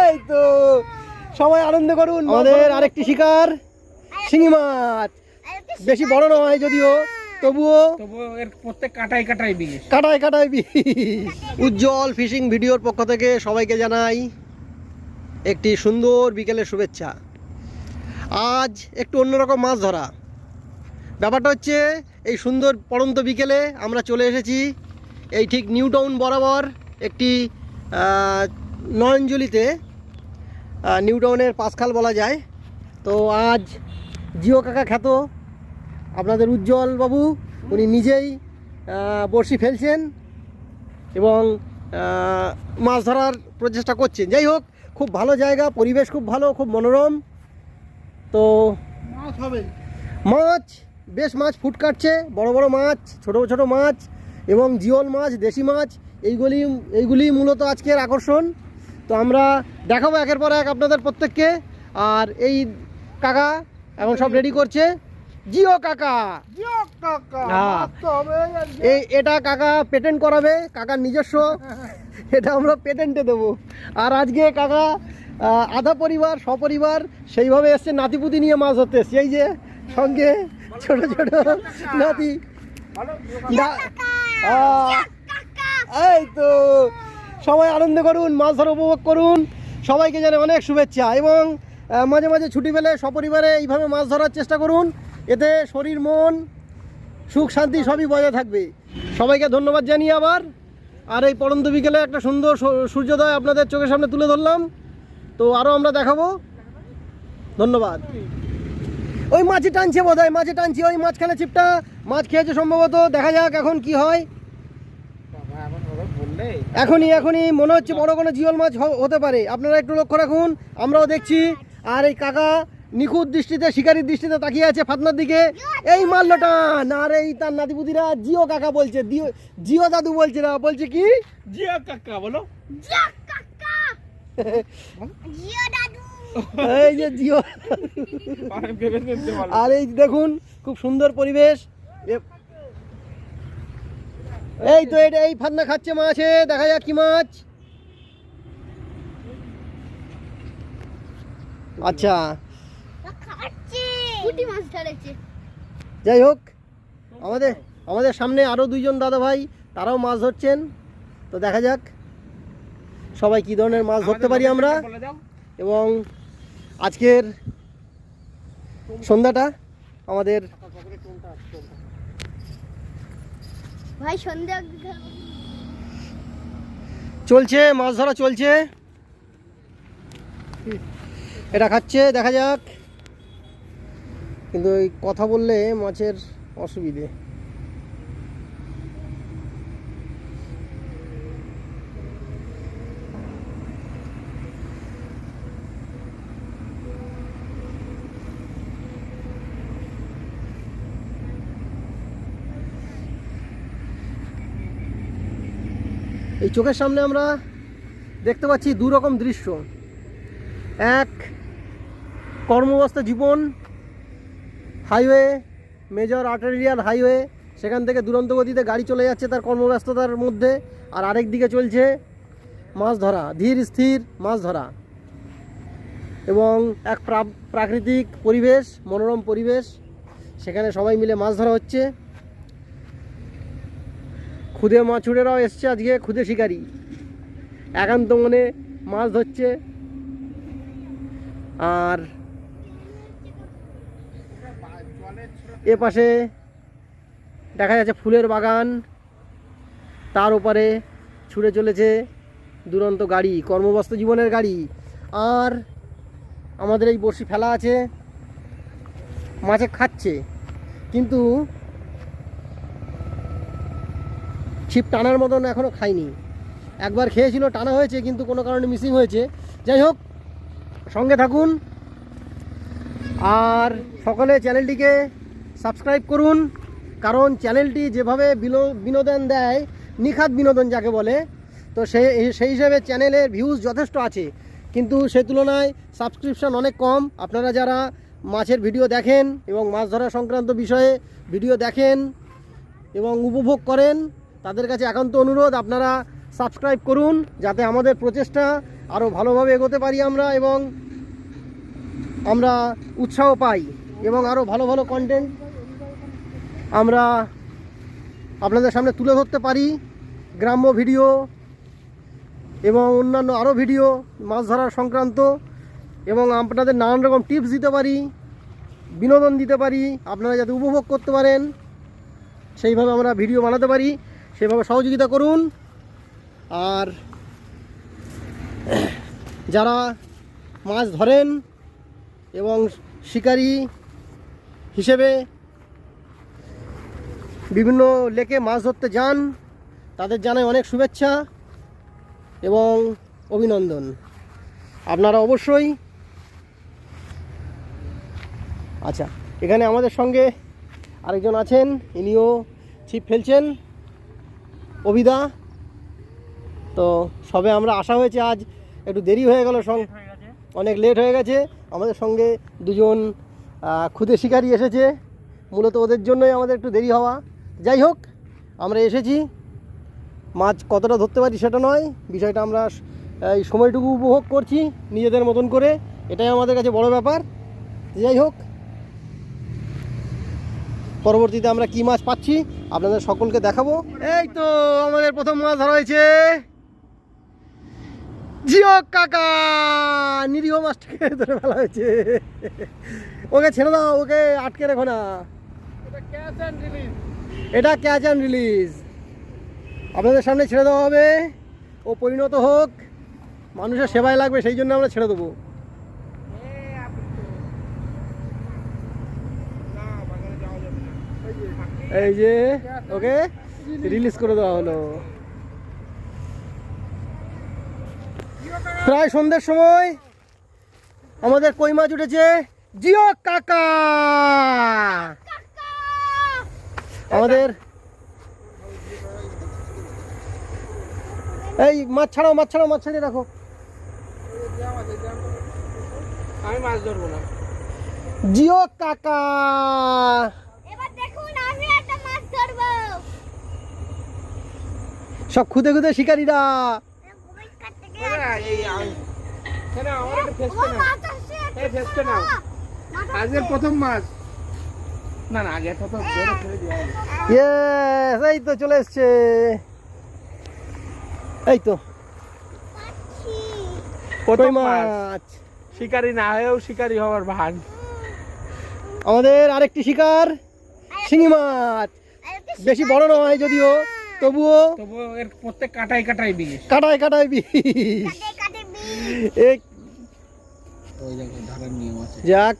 এই তো সবাই আনন্দ করুন আমাদের আরেকটি শিকার শিঙি মাছ। বেশি বড় নয় যদিও তবুও এর প্রত্যেক কাটাই কাটাই বিষ। কাটায় কাটায় বিষ। উজ্জ্বল ফিশিং ভিডিওর পক্ষ থেকে সবাইকে জানাই একটি সুন্দর বিকেলের শুভেচ্ছা। আজ একটু অন্যরকম মাছ ধরা। ব্যাপারটা হচ্ছে এই সুন্দর পড়ন্ত বিকেলে আমরা চলে এসেছি এই ঠিক নিউ টাউন বরাবর। একটি নয়নজুলিতে আহ, নিউ টাউনের পাঁচখাল বলা যায়। তো আজ জিও কাকা খ্যাত আপনাদের উজ্জ্বল বাবু উনি নিজেই বড়শি ফেলছেন এবং মাছ ধরার প্রচেষ্টা করছেন। যাই হোক খুব ভালো জায়গা পরিবেশ খুব ভালো খুব মনোরম। তো মাছ হবে। মাছ বেশ মাছ ফুট কাটছে বড় বড় মাছ ছোট ছোট মাছ এবং জিওল মাছ দেশি মাছ। এইগুলি এইগুলি মূলত আজকের আকর্ষণ। তো আমরা দেখাবো একের পর এক আপনাদের প্রত্যেককে। আর এই কাকা এখন সব রেডি করছে। জিও কাকা! হ্যাঁ। এই এটা কাকা পেটেন্ট করাবে কাকার নিজস্ব। এটা আমরা পেটেন্টে দেবো। আর আজকে কাকা আধা পরিবার সপরিবার সেইভাবে এসছে নাতিপুতি নিয়ে মাছ ধরতে। এসছে এই যে সঙ্গে ছোট ছোট নাতি। এই তো, সবাই আনন্দ করুন, মাছ ধরা উপভোগ করুন, সবাইকে জানে অনেক শুভেচ্ছা এবং মাঝে মাঝে ছুটি পেলে সপরিবারে এইভাবে মাছ ধরার চেষ্টা করুন, এতে শরীর, মন, সুখ, শান্তি সবই বজায় থাকবে। সবাইকে ধন্যবাদ জানিয়ে আবার, আর এই পরন্ত বিকেলে একটা সুন্দর সূর্যোদয় আপনাদের চোখের সামনে তুলে ধরলাম, তো আরও আমরা দেখাবো। ধন্যবাদ। ওই মাছি টানছে বোধ হয় মাছি টানছে, ওই মাঝখানে চিপটা মাছ খেয়েছে সম্ভবত, দেখা যাক এখন কি হয়। এখনই এখনই মনে হচ্ছে বড় কোনো জিওল মাছ হতে পারে। আপনারা একটু লক্ষ্য রাখুন আমরাও দেখছি। আর এই কাকা নিখুঁত দৃষ্টিতে শিকারির দৃষ্টিতে তাকিয়ে আছে ফাতনার দিকে। এই মারলো টান আর এই তার নাতিপুতিরা জিও কাকা বলছে জিও দাদু বলছে না বলছে কি? জিও কাকা বলো। এই যে জিও। আর এই দেখুন খুব সুন্দর পরিবেশ। এই তো এটা এই ফাতনা খাচ্ছে মাছে দেখা যাক কি মাছ। আচ্ছা। পুঁটি মাছ ধরেছে। যাই হোক আমাদের আমাদের সামনে আরও দুইজন দাদা ভাই তারাও মাছ ধরছেন। তো দেখা যাক সবাই কি ধরনের মাছ ধরতে পারি আমরা। এবং আজকের সন্ধ্যাটা আমাদের ভাই চলছে মাছ ধরা চলছে। এটা খাচ্ছে দেখা যাক। কিন্তু কথা বললে মাছের অসুবিধে। এই চোখের সামনে আমরা দেখতে পাচ্ছি দু রকম দৃশ্য। এক কর্মব্যস্ত জীবন, হাইওয়ে, মেজর আর্টারিয়াল হাইওয়ে, সেখান থেকে দুরন্ত গতিতে গাড়ি চলে যাচ্ছে তার কর্মব্যস্ততার মধ্যে আর আরেক দিকে চলছে মাছ ধরা, ধীর, স্থির মাছ ধরা। এবং এক প্রাকৃতিক পরিবেশ, মনোরম পরিবেশ, সেখানে সবাই মিলে মাছ ধরা হচ্ছে। খুদে মাছুরেরাও এসছে আজকে খুদে শিকারি। একান্ত মনে মাছ ধরছে। আর এ পাশে দেখা যাচ্ছে ফুলের বাগান। তার উপরে ছুটে চলেছে দুরন্ত গাড়ি, কর্মব্যস্ত জীবনের গাড়ি। আর আমাদের এই বড়শি ফেলা আছে, মাছে খাচ্ছে। কিন্তু ছিপ টানার মতন এখনও খাইনি। একবার খেয়েছিল, টানা হয়েছে, কিন্তু কোনো কারণে মিসিং হয়েছে। যাই হোক, সঙ্গে থাকুন আর সকলে চ্যানেলটিকে সাবস্ক্রাইব করুন, কারণ চ্যানেলটি যেভাবে বিনো- বিনোদন দেয়, নিখাত বিনোদন যাকে বলে, তো সেই সেই হিসেবে চ্যানেলের ভিউজ যথেষ্ট আছে। কিন্তু সে তুলনায় সাবস্ক্রিপশন অনেক কম। আপনারা যারা মাছের ভিডিও দেখেন এবং মাছ ধরা সংক্রান্ত বিষয়ে ভিডিও দেখেন এবং উপভোগ করেন তাদের কাছে একান্ত অনুরোধ, আপনারা সাবস্ক্রাইব করুন যাতে আমাদের প্রচেষ্টা আরও ভালোভাবে এগোতে পারি আমরা এবং আমরা উৎসাহ পাই এবং আরও ভালো ভালো কন্টেন্ট আমরা আপনাদের সামনে তুলে ধরতে পারি। গ্রাম্য ভিডিও এবং অন্যান্য আরও ভিডিও, মাছ ধরার সংক্রান্ত এবং আপনাদের নানান রকম টিপস দিতে পারি, বিনোদন দিতে পারি, আপনারা যাতে উপভোগ করতে পারেন, সেইভাবে আমরা ভিডিও বানাতে পারি। সেভাবে সহযোগিতা করুন। আর যারা মাছ ধরেন এবং শিকারি হিসেবে বিভিন্ন লেকে মাছ ধরতে যান, তাদের জানাই অনেক শুভেচ্ছা এবং অভিনন্দন। আপনারা অবশ্যই আচ্ছা এখানে আমাদের সঙ্গে আরেকজন আছেন, ইনিও ছিপ ফেলছেন। অভিদা। তো সবে আমরা আসা হয়েছে আজ। একটু দেরি হয়ে গেল সং অনেক লেট হয়ে গেছে। আমাদের সঙ্গে দুজন খুদে শিকারী এসেছে। মূলত ওদের জন্যই আমাদের একটু দেরি হওয়া। যাই হোক আমরা এসেছি। মাছ কতটা ধরতে পারি সেটা নয়। বিষয়টা আমরা এই সময়টুকু উপভোগ করছি নিজেদের মতন করে। এটাই আমাদের কাছে বড় ব্যাপার। যাই হোক পরবর্তীতে আমরা কি মাছ পাচ্ছি আপনাদের সকলকে দেখাবো। এই তো আমাদের প্রথম মাছ ধরা হয়েছে। জিও কাকা নিরীহ মাছটাকে ধরে ফেলা হয়েছে। ওকে ছেড়ে দাও ওকে আটকে রেখো না। এটা ক্যাচ অ্যান্ড রিলিজ। আপনাদের সামনে ছেড়ে দেওয়া হবে। ও পরিণত হোক। মানুষের সেবায় লাগবে সেই জন্য আমরা ছেড়ে দেবো। এই যে ওকে রিলিজ করে দেওয়া হলো। প্রায় সন্ধ্যের সময় আমাদের কই মাছ উঠেছে জিও কাকা। আমাদের এই মাছ ছাড়াও মাছ ছাড়াও মাছ ছাড়িয়ে রাখো। আমি মাছ ধরবো না। জিও কাকা এবার দেখুন আমি একটা মাছ ধরবো সব খুদে খুদে শিকারীরা ভূমিক কাটতে ওরে, এই আম- কেন আমার একটা ও ফেসকে না মাছ আসছে এই ফেসকে শিকারীরা। আজকের প্রথম মাছ। না না আগে তো তো ধরে ফেলে দেওয়া হলো ইয়েস এই তো চলে এসছে। এই তো। কই মাছ। শিকারি না হয়েও শিকারি হওয়ার ভান। আমাদের আরেকটি শিকার শিঙি মাছ। বেশি বড় নয় যদিও। তবুও তবু এর প্রত্যেক কাটাই কাটাই বিষ। বিষ। ওই ধরার নিয়ম আছে। যাক।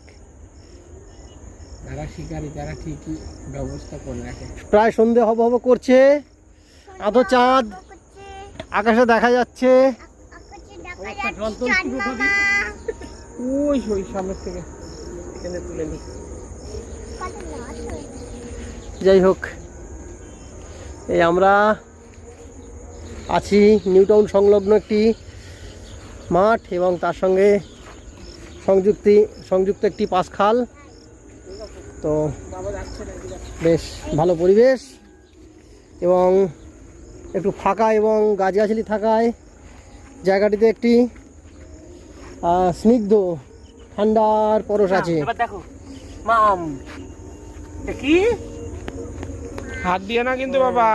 যারা শিকারি তারা ঠিকই ব্যবস্থা করে রাখে। প্রায় সন্ধে হব হব করছে। আধো চাঁদ। আকাশে দেখা যাচ্ছে। ওই ওই সামনের থেকে। তুলে নি। যাই হোক। এই আমরা আছি নিউটাউন সংলগ্ন একটি মাঠ এবং তার সঙ্গে সংযুক্তি সংযুক্ত একটি পাঁচ খাল তো। বেশ ভালো পরিবেশ এবং একটু ফাঁকা এবং গাছগাছালি থাকায় জায়গাটিতে একটি স্নিগ্ধ ঠান্ডার পরশ আছে। দেখো। মাম কি? হাত দিয়ে না কিন্তু বাবা।